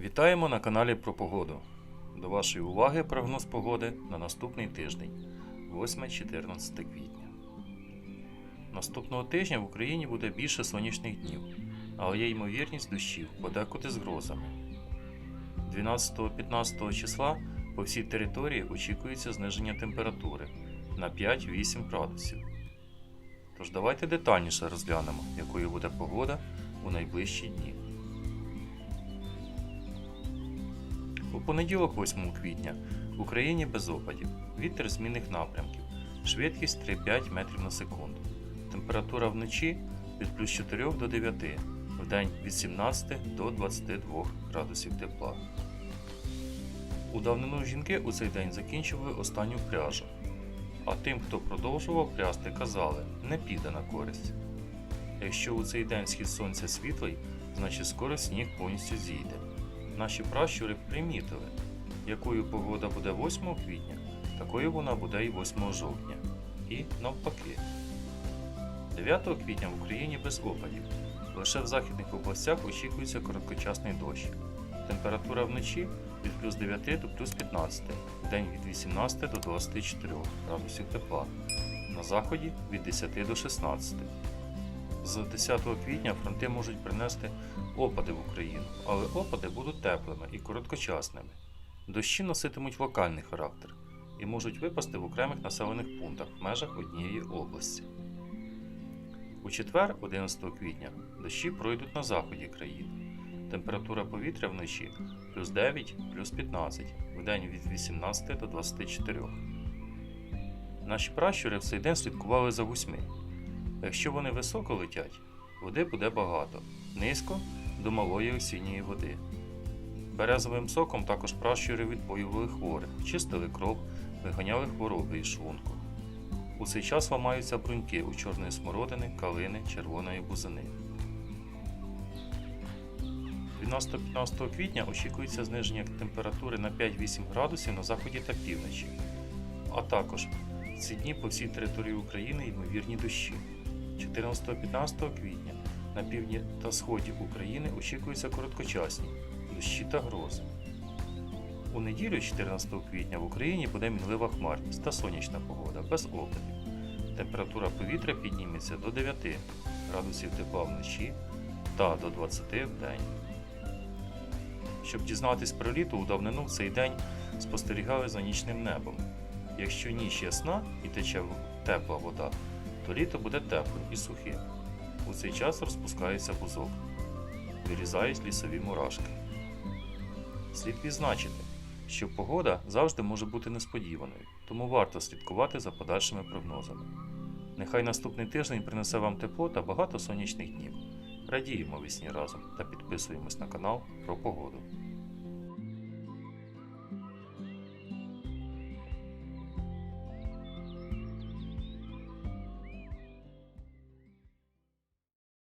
Вітаємо на каналі про погоду. До вашої уваги прогноз погоди на наступний тиждень, 8-14 квітня. Наступного тижня в Україні буде більше сонячних днів, але є ймовірність дощів, подекуди з грозами. 12-15 числа по всій території очікується зниження температури на 5-8 градусів. Тож давайте детальніше розглянемо, якою буде погода у найближчі дні. У понеділок, 8 квітня, в Україні без опадів. Вітер змінних напрямків. Швидкість 3-5 метрів на секунду. Температура вночі від плюс 4 до 9, вдень від 17 до 22 градусів тепла. У давнину жінки у цей день закінчували останню пряжу. А тим, хто продовжував прясти, казали, не піде на користь. Якщо у цей день схід сонця світлий, значить скоро сніг повністю зійде. Наші пращури примітили, якою погода буде 8 квітня, такою вона буде і 8 жовтня. І навпаки. 9 квітня в Україні без опадів. Лише в західних областях очікується короткочасний дощ. Температура вночі від плюс 9 до плюс 15, в день від 18 до 24 градусів тепла. На заході від 10 до 16. З 10 квітня фронти можуть принести опади в Україну, але опади будуть теплими і короткочасними. Дощі носитимуть локальний характер і можуть випасти в окремих населених пунктах в межах однієї області. У четвер, 11 квітня, дощі пройдуть на заході країни. Температура повітря вночі плюс 9, плюс 15, вдень від 18 до 24. Наші пращури в цей день слідкували за гусьми. Якщо вони високо летять, води буде багато, низько до малої осінньої води. Березовим соком також пращури відпоювали хворих, чистили кров, виганяли хвороби із шлунку. У цей час ламаються бруньки у чорної смородини, калини, червоної бузини. 12-15 квітня очікується зниження температури на 5-8 градусів на заході та півночі, а також ці дні по всій території України ймовірні дощі. 14-15 квітня на півдні та сході України очікуються короткочасні дощі та грози. У неділю, 14 квітня, в Україні буде мінлива хмарність та сонячна погода без опадів. Температура повітря підніметься до 9 градусів тепла вночі та до 20 в день. Щоб дізнатись про літо, у давнину в цей день спостерігали за нічним небом. Якщо ніч ясна і тече тепла вода, то літо буде теплим і сухим. У цей час розпускається бузок, вирізають лісові мурашки. Слід відзначити, що погода завжди може бути несподіваною, тому варто слідкувати за подальшими прогнозами. Нехай наступний тиждень принесе вам тепло та багато сонячних днів. Радіємо весні разом та підписуємось на канал про погоду.